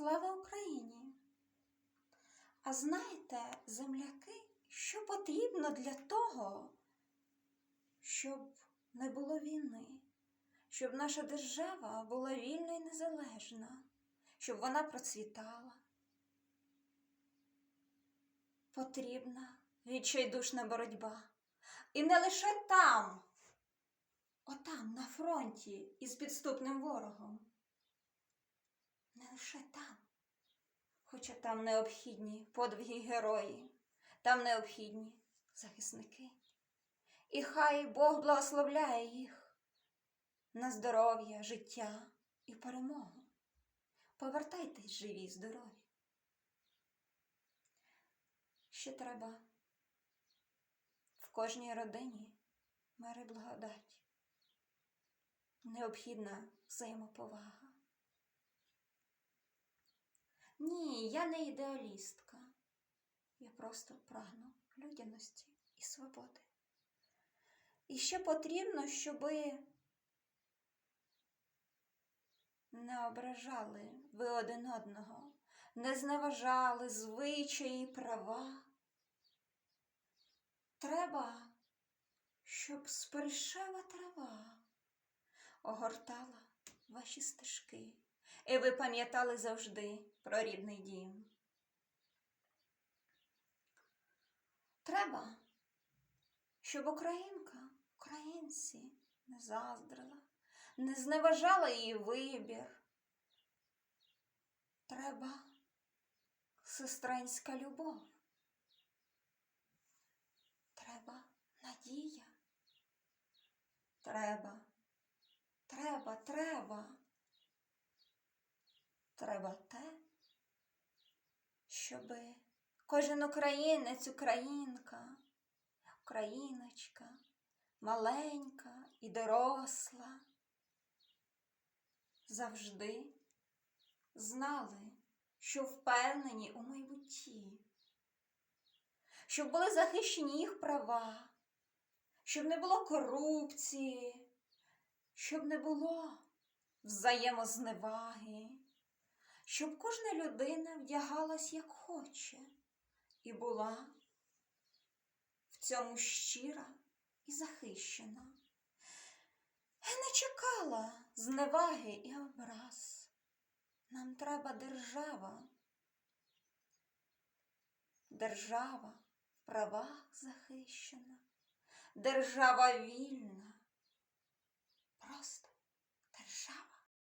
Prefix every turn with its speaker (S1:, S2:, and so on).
S1: Слава Україні! А знаєте, земляки, що потрібно для того, щоб не було війни, щоб наша держава була вільна і незалежна, щоб вона процвітала? Потрібна відчайдушна боротьба. І не лише там, отам, на фронті із підступним ворогом. Не лише там. Хоча там необхідні подвиги герої, там необхідні захисники. І хай Бог благословляє їх на здоров'я, життя і перемогу. Повертайтесь живі, й здорові. Ще треба в кожній родині мир і благодать. Необхідна взаємоповага. Ні, я не ідеалістка. Я просто прагну людяності і свободи. І ще потрібно, щоби не ображали ви один одного, не зневажали звичаї права. Треба, щоб споришева трава огортала ваші стежки, і ви пам'ятали завжди про рідний дім. Треба, щоб українка, українці не заздрила, не зневажала її вибір. Треба сестринська любов. Треба надія. Треба, треба, треба. Треба те, щоби кожен українець, українка, україночка, маленька і доросла, завжди знали, що впевнені у майбутті, щоб були захищені їх права, щоб не було корупції, щоб не було взаємозневаги, щоб кожна людина вдягалась як хоче і була в цьому щира і захищена, не чекала зневаги і образ. Нам треба держава. Держава в правах захищена, держава вільна,